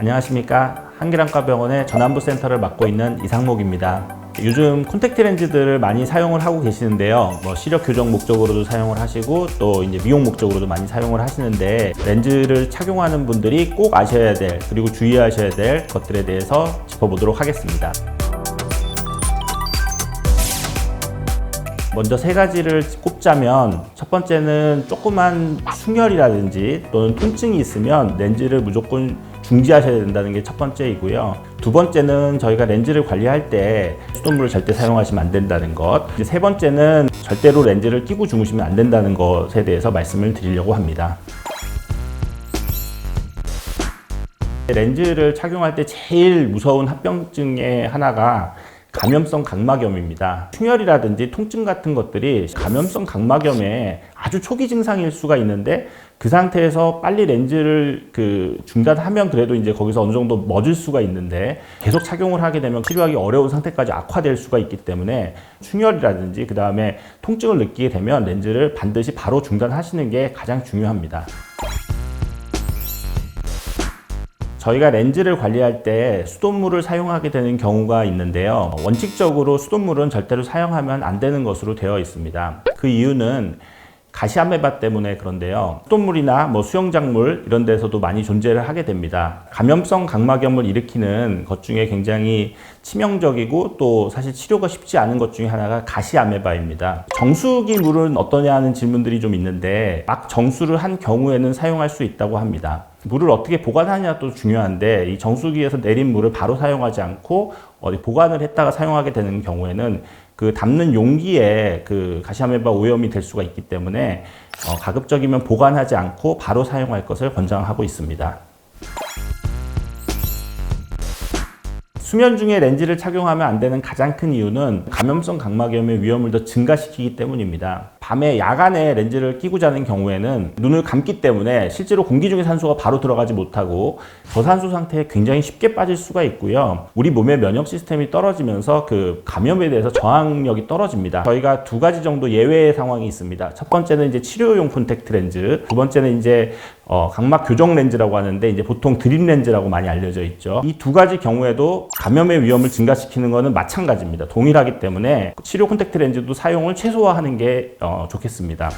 안녕하십니까 한길안과병원의 전안부 센터를 맡고 있는 이상목입니다. 요즘 콘택트 렌즈들을 많이 사용을 하고 계시는데요. 뭐 시력 교정 목적으로도 사용을 하시고 또 이제 미용 목적으로도 많이 사용을 하시는데 렌즈를 착용하는 분들이 꼭 아셔야 될 그리고 주의하셔야 될 것들에 대해서 짚어보도록 하겠습니다. 먼저 세 가지를 꼽자면 첫 번째는 조그만 충혈이라든지 또는 통증이 있으면 렌즈를 무조건 중지하셔야 된다는 게 첫 번째이고요. 두 번째는 저희가 렌즈를 관리할 때 수돗물을 절대 사용하시면 안 된다는 것. 세 번째는 절대로 렌즈를 끼고 주무시면 안 된다는 것에 대해서 말씀을 드리려고 합니다. 렌즈를 착용할 때 제일 무서운 합병증의 하나가 감염성 각막염입니다. 충혈이라든지 통증 같은 것들이 감염성 각막염의 아주 초기 증상일 수가 있는데 그 상태에서 빨리 렌즈를 그 중단하면 그래도 이제 거기서 어느 정도 멎을 수가 있는데 계속 착용을 하게 되면 치료하기 어려운 상태까지 악화될 수가 있기 때문에 충혈이라든지 그 다음에 통증을 느끼게 되면 렌즈를 반드시 바로 중단하시는 게 가장 중요합니다. 저희가 렌즈를 관리할 때 수돗물을 사용하게 되는 경우가 있는데요. 원칙적으로 수돗물은 절대로 사용하면 안 되는 것으로 되어 있습니다. 그 이유는 가시아메바 때문에 그런데요. 수돗물이나 뭐 수영장물 이런 데서도 많이 존재를 하게 됩니다. 감염성 각막염을 일으키는 것 중에 굉장히 치명적이고 또 사실 치료가 쉽지 않은 것 중에 하나가 가시아메바입니다. 정수기 물은 어떠냐 하는 질문들이 좀 있는데 막 정수를 한 경우에는 사용할 수 있다고 합니다. 물을 어떻게 보관하냐도 중요한데 이 정수기에서 내린 물을 바로 사용하지 않고 어디 보관을 했다가 사용하게 되는 경우에는 그 담는 용기에 그 가시아메바 오염이 될 수가 있기 때문에 어, 가급적이면 보관하지 않고 바로 사용할 것을 권장하고 있습니다. 수면 중에 렌즈를 착용하면 안 되는 가장 큰 이유는 감염성 각막염의 위험을 더 증가시키기 때문입니다. 밤에 야간에 렌즈를 끼고 자는 경우에는 눈을 감기 때문에 실제로 공기 중에 산소가 바로 들어가지 못하고 저산소 상태에 굉장히 쉽게 빠질 수가 있고요. 우리 몸의 면역 시스템이 떨어지면서 그 감염에 대해서 저항력이 떨어집니다. 저희가 두 가지 정도 예외의 상황이 있습니다. 첫 번째는 이제 치료용 콘택트 렌즈, 두 번째는 이제 어, 각막 교정 렌즈라고 하는데 이제 보통 드립 렌즈라고 많이 알려져 있죠. 이 두 가지 경우에도 감염의 위험을 증가시키는 것은 마찬가지입니다. 동일하기 때문에 치료 콘택트 렌즈도 사용을 최소화하는 게 어, 좋겠습니다.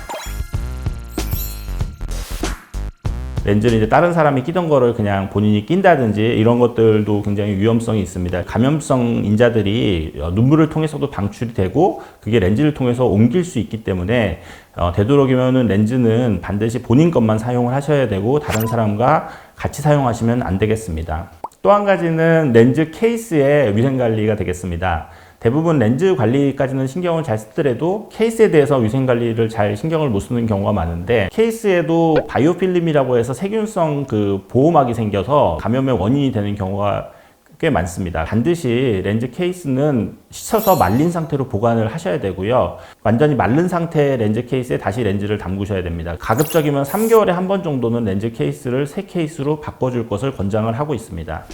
렌즈를 이제 다른 사람이 끼던 거를 그냥 본인이 낀다든지 이런 것들도 굉장히 위험성이 있습니다. 감염성 인자들이 어, 눈물을 통해서도 방출이 되고 그게 렌즈를 통해서 옮길 수 있기 때문에 어, 되도록이면은 렌즈는 반드시 본인 것만 사용을 하셔야 되고 다른 사람과 같이 사용하시면 안 되겠습니다. 또 한 가지는 렌즈 케이스의 위생 관리가 되겠습니다. 대부분 렌즈 관리까지는 신경을 잘 쓰더라도 케이스에 대해서 위생 관리를 잘 신경을 못 쓰는 경우가 많은데 케이스에도 바이오필름이라고 해서 세균성 그 보호막이 생겨서 감염의 원인이 되는 경우가 꽤 많습니다. 반드시 렌즈 케이스는 씻어서 말린 상태로 보관을 하셔야 되고요. 완전히 마른 상태의 렌즈 케이스에 다시 렌즈를 담그셔야 됩니다. 가급적이면 3개월에 한 번 정도는 렌즈 케이스를 새 케이스로 바꿔줄 것을 권장을 하고 있습니다.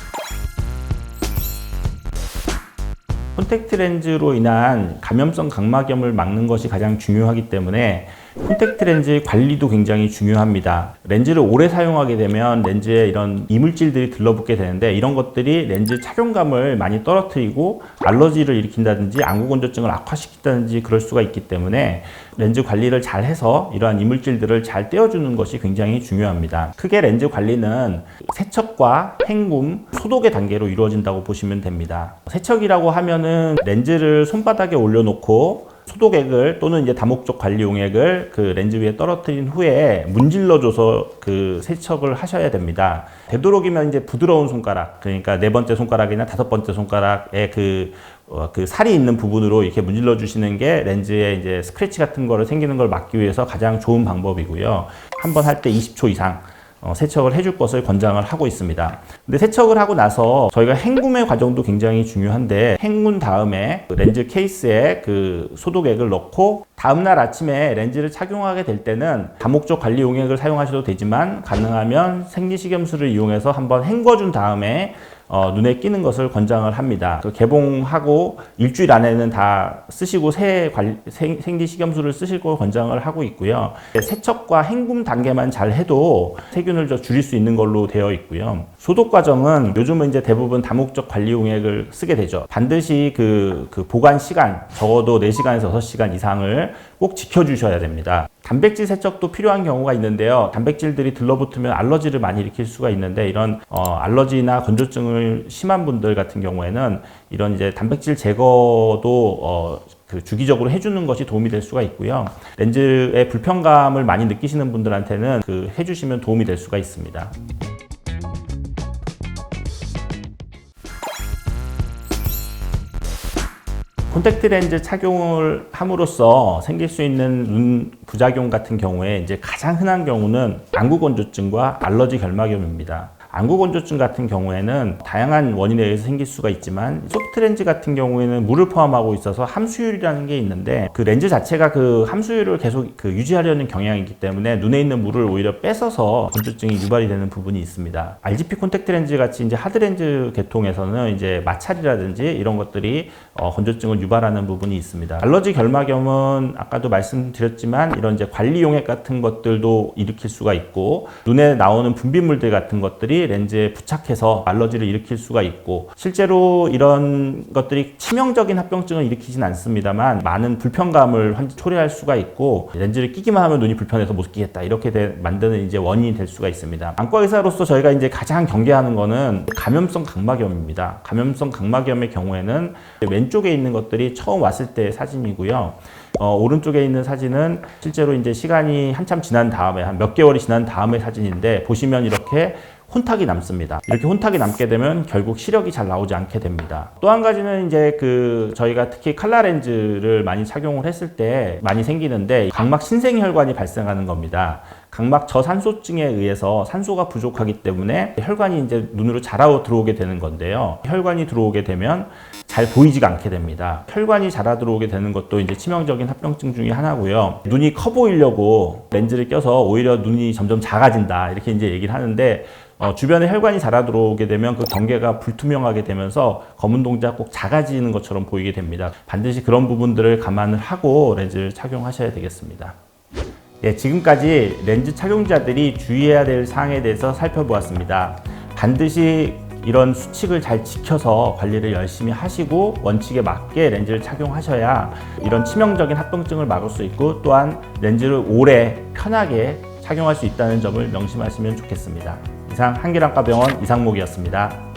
콘택트 렌즈로 인한 감염성 각막염을 막는 것이 가장 중요하기 때문에 콘택트 렌즈 관리도 굉장히 중요합니다. 렌즈를 오래 사용하게 되면 렌즈에 이런 이물질들이 들러붙게 되는데 이런 것들이 렌즈 착용감을 많이 떨어뜨리고 알러지를 일으킨다든지 안구건조증을 악화시킨다든지 그럴 수가 있기 때문에 렌즈 관리를 잘 해서 이러한 이물질들을 잘 떼어주는 것이 굉장히 중요합니다. 크게 렌즈 관리는 세척과 헹굼, 소독의 단계로 이루어진다고 보시면 됩니다. 세척이라고 하면은 렌즈를 손바닥에 올려놓고 소독액을 또는 이제 다목적 관리용액을 그 렌즈 위에 떨어뜨린 후에 문질러줘서 그 세척을 하셔야 됩니다. 되도록이면 이제 부드러운 손가락, 그러니까 네 번째 손가락이나 다섯 번째 손가락에 그, 어, 그 살이 있는 부분으로 이렇게 문질러 주시는 게 렌즈에 이제 스크래치 같은 거를 생기는 걸 막기 위해서 가장 좋은 방법이고요. 한 번 할 때 20초 이상 어, 세척을 해줄 것을 권장을 하고 있습니다. 근데 세척을 하고 나서 저희가 헹굼의 과정도 굉장히 중요한데 헹군 다음에 그 렌즈 케이스에 그 소독액을 넣고 다음날 아침에 렌즈를 착용하게 될 때는 다목적 관리 용액을 사용하셔도 되지만 가능하면 생리식염수를 이용해서 한번 헹궈준 다음에 어, 눈에 끼는 것을 권장을 합니다. 그 개봉하고 일주일 안에는 다 쓰시고 새 관- 생, 생리식염수를 쓰실 걸 권장을 하고 있고요. 세척과 헹굼 단계만 잘 해도 세균을 저 줄일 수 있는 걸로 되어 있고요. 소독 과 정은 요즘은 이제 대부분 다목적 관리 용액을 쓰게 되죠. 반드시 그, 그 보관 시간 적어도 4시간에서 6시간 이상을 꼭 지켜주셔야 됩니다. 단백질 세척도 필요한 경우가 있는데요. 단백질들이 들러붙으면 알러지를 많이 일으킬 수가 있는데 이런 어, 알러지나 건조증을 심한 분들 같은 경우에는 이런 이제 단백질 제거도 어, 그 주기적으로 해주는 것이 도움이 될 수가 있고요. 렌즈의 불편감을 많이 느끼시는 분들한테는 그 해주시면 도움이 될 수가 있습니다. 콘택트 렌즈 착용을 함으로써 생길 수 있는 눈 부작용 같은 경우에 이제 가장 흔한 경우는 안구 건조증과 알러지 결막염입니다. 안구 건조증 같은 경우에는 다양한 원인에 의해서 생길 수가 있지만 소프트 렌즈 같은 경우에는 물을 포함하고 있어서 함수율이라는 게 있는데 그 렌즈 자체가 그 함수율을 계속 그 유지하려는 경향이 있기 때문에 눈에 있는 물을 오히려 뺏어서 건조증이 유발이 되는 부분이 있습니다. RGP 콘택트 렌즈 같이 이제 하드 렌즈 계통에서는 이제 마찰이라든지 이런 것들이 어, 건조증을 유발하는 부분이 있습니다. 알러지 결막염은 아까도 말씀드렸지만 이런 이제 관리 용액 같은 것들도 일으킬 수가 있고 눈에 나오는 분비물들 같은 것들이 렌즈에 부착해서 알러지를 일으킬 수가 있고 실제로 이런 것들이 치명적인 합병증을 일으키진 않습니다만 많은 불편감을 환- 초래할 수가 있고 렌즈를 끼기만 하면 눈이 불편해서 못 끼겠다 이렇게 돼- 만드는 이제 원인이 될 수가 있습니다. 안과 의사로서 저희가 이제 가장 경계하는 거는 감염성 각막염입니다. 감염성 각막염의 경우에는 왼쪽에 있는 것들이 처음 왔을 때의 사진이고요. 어, 오른쪽에 있는 사진은 실제로 이제 시간이 한참 지난 다음에 한 몇 개월이 지난 다음의 사진인데 보시면 이렇게 혼탁이 남습니다. 이렇게 혼탁이 남게 되면 결국 시력이 잘 나오지 않게 됩니다. 또 한 가지는 이제 그 저희가 특히 칼라 렌즈를 많이 착용을 했을 때 많이 생기는데 각막 신생혈관이 발생하는 겁니다. 각막 저산소증에 의해서 산소가 부족하기 때문에 혈관이 이제 눈으로 자라 들어오게 되는 건데요. 혈관이 들어오게 되면 잘 보이지가 않게 됩니다. 혈관이 자라 들어오게 되는 것도 이제 치명적인 합병증 중에 하나고요. 눈이 커 보이려고 렌즈를 껴서 오히려 눈이 점점 작아진다 이렇게 이제 얘기를 하는데 어, 주변에 혈관이 자라 들어오게 되면 그 경계가 불투명하게 되면서 검은 동자 꼭 작아지는 것처럼 보이게 됩니다. 반드시 그런 부분들을 감안을 하고 렌즈를 착용하셔야 되겠습니다. 예, 지금까지 렌즈 착용자들이 주의해야 될 사항에 대해서 살펴보았습니다. 반드시 이런 수칙을 잘 지켜서 관리를 열심히 하시고 원칙에 맞게 렌즈를 착용하셔야 이런 치명적인 합병증을 막을 수 있고 또한 렌즈를 오래 편하게 착용할 수 있다는 점을 명심하시면 좋겠습니다. 이상 한길안과병원 이상목이었습니다.